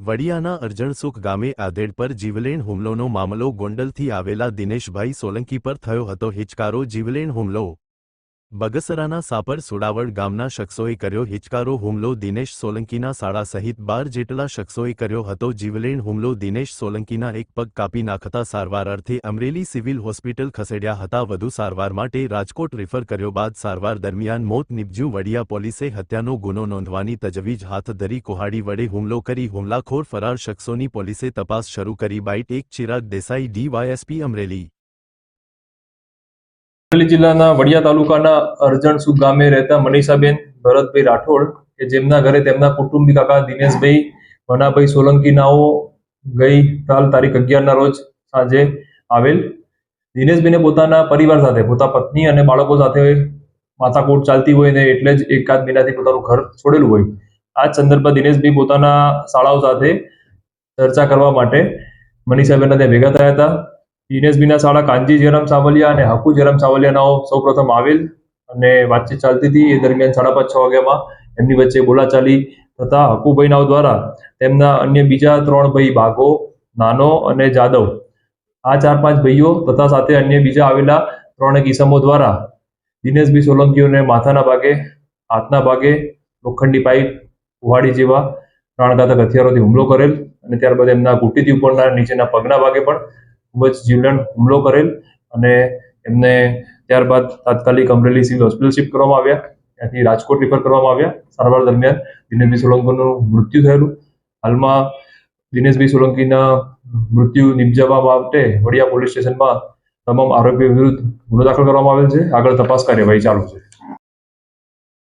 વડિયાના અરજણસુખ ગામે આધેડ પર જીવલેણ હુમલોનો મામલો ગોંડલથી આવેલા દિનેશભાઈ સોલંકી પર થયો હતો હિચકારો જીવલેણ હુમલો. બગસરાના સાપર સુડાવડ ગામના શખ્સોએ કર્યો હિચકારો હુમલો. દિનેશ સોલંકીના શાળા સહિત બાર જેટલા શખ્સોએ કર્યો હતો જીવલેણ હુમલો. દિનેશ સોલંકીના એક પગ કાપી નાખતા સારવાર અર્થે અમરેલી સિવિલ હોસ્પિટલ ખસેડ્યા હતા. વધુ સારવાર માટે રાજકોટ રેફર કર્યો બાદ સારવાર દરમિયાન મોત નીપજ્યું. વડિયા પોલીસે હત્યાનો ગુનો નોંધવાની તજવીજ હાથ ધરી કોહાડી વડે હુમલો કરી હુમલાખોર ફરાર શખ્સોની પોલીસે તપાસ શરૂ કરી. બાઇટ એક ચિરાગ દેસાઈ, ડીવાયએસપી અમરેલી. અમરેલી જિલ્લાના વડિયા તાલુકાના અરજણસુ ગામે રહેતા મનીષાબેન ભરતભાઈ રાઠોડ કે જેમના ઘરે તેમના કુટુંબી કાકા દિનેશભાઈ, મનાભાઈ સોલંકીનાઓ ગઈ કાલ તારીખ અગિયારના રોજ સાંજે આવેલ. દિનેશભાઈને પોતાના પરિવાર સાથે, પોતા પત્ની અને બાળકો સાથે માથાકૂટ ચાલતી હોય ને એટલે જ એકાદ મહિનાથી પોતાનું ઘર છોડેલું હોય. આ સંદર્ભમાં દિનેશભાઈ પોતાના શાળાઓ સાથે ચર્ચા કરવા માટે મનીષાબેનના ત્યાં ભેગા થયા હતા. દિનેશભાઈના શાળા કાંજી જયરામ સાવલિયા અને હકુ જયરામ સાવલિયાનાઓ સૌપ્રથમ આવેલ અને વાતચીત ચાલતી હતી. એ દરમિયાન સાડા પાંચ છ વાગ્યામાં એમની વચ્ચે બોલાચાલી થતા હકુભાઈનાઓ દ્વારા તેમના અન્ય બીજા ત્રણ ભાઈ બાઘો, નાનો અને જાદવ, આ ચાર પાંચ ભાઈઓ તથા સાથે અન્ય બીજા આવેલા ત્રણેક કિસમો દ્વારા દિનેશભાઈ સોલંકીઓને માથાના ભાગે, હાથના ભાગે, લોખંડી પાઇપ કુહાડી જેવા પ્રાણઘાતક હથિયારોથી હુમલો કરેલ અને ત્યારબાદ એમના ઘૂંટીથી ઉપરના નીચેના પગના ભાગે પણ ખૂબ જ જીવલેણ હુમલો કરેલ અને એમને ત્યારબાદ તાત્કાલિક અમરેલી સિવિલ હોસ્પિટલ શિફ્ટ કરવામાં આવ્યા. ત્યાંથી રાજકોટ રિફર કરવામાં આવ્યા. સારવાર દરમિયાન દિનેશભાઈ સોલંકીનું મૃત્યુ થયેલું. હાલમાં દિનેશભાઈ સોલંકીના મૃત્યુ નિપજાવવા માટે વડિયા પોલીસ સ્ટેશનમાં તમામ આરોપીઓ વિરુદ્ધ ગુનો દાખલ કરવામાં આવેલ છે. આગળ તપાસ કાર્યવાહી ચાલુ છે.